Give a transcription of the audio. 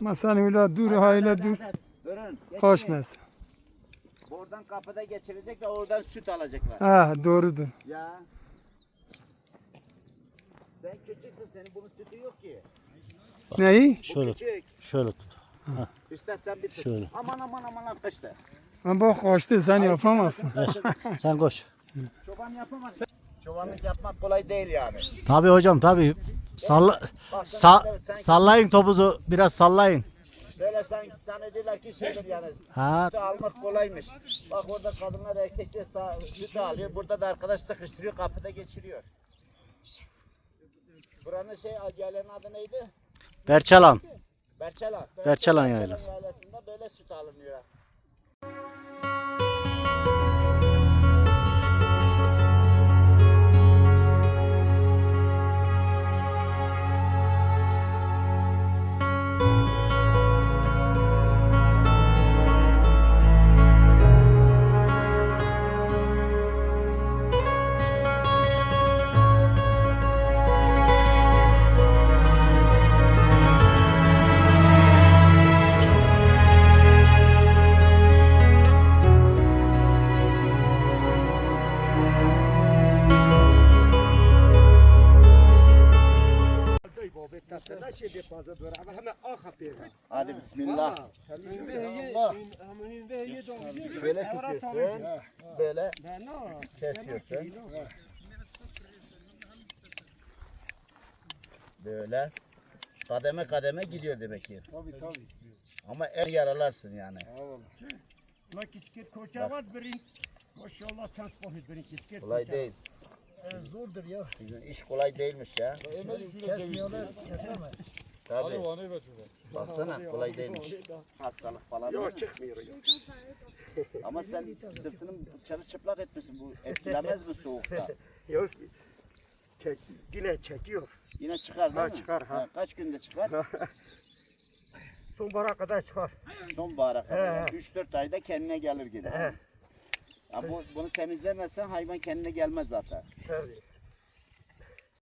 Ama sen öyle dur hayla dur. Durun. Koşmasın. Oradan kapıda geçirecek ve oradan süt alacaklar. Ha doğrudur. Ya. Sen küçüksün senin bunun sütü yok ki. Neyi? Bu Şöyle küçük. şöyle tut. Üstad sen bir tut. Şöyle. Aman aman aman lan kaçtı. Ama bak kaçtı sen yapamazsın. Sen koş. Çoban yapamaz. Çobanlık yapmak kolay değil yani. Tabii hocam tabii. Salla, sa, sallayın topuzu biraz sallayın. Böyle sanki zannediyorlar ki şeydir yani. Ha Sütü almak kolaymış. Bak orada kadınlar erkekler sağ, sütü alıyor. Burada da arkadaş sıkıştırıyor kapıda geçiriyor. Buranın şey yerlerin adı neydi? Berçalan. Berçalan. Berçalan yaylası. yaylasında böyle süt alınıyor. Hadi bismillah. Allah. Şöyle tutuyorsun. Böyle kesiyorsun. Böyle. Kademe kademe gidiyor demek ki. Tabii tabii. Ama el yaralarsın yani. Maşallah transport kisket Kolay değil. Zordur ya. Sizin iş kolay değilmiş ya. Kesmiyorlar, kesemez. Tabii. Baksana kolay değilmiş. Hastalık falan. Yok çıkmıyor. Ama sen sırtını çarı çıplak etmişsin. Bu etkilemez mi soğukta? Yok. Çek, yine çekiyor. Yine çıkar değil Ha, mi? çıkar, ha. Kaç günde çıkar? Sonbahara kadar çıkar. Sonbahara kadar. He. 3-4 ayda kendine gelir yine. He. Ya bu, bunu temizlemezsen hayvan kendine gelmez zaten. Tabii.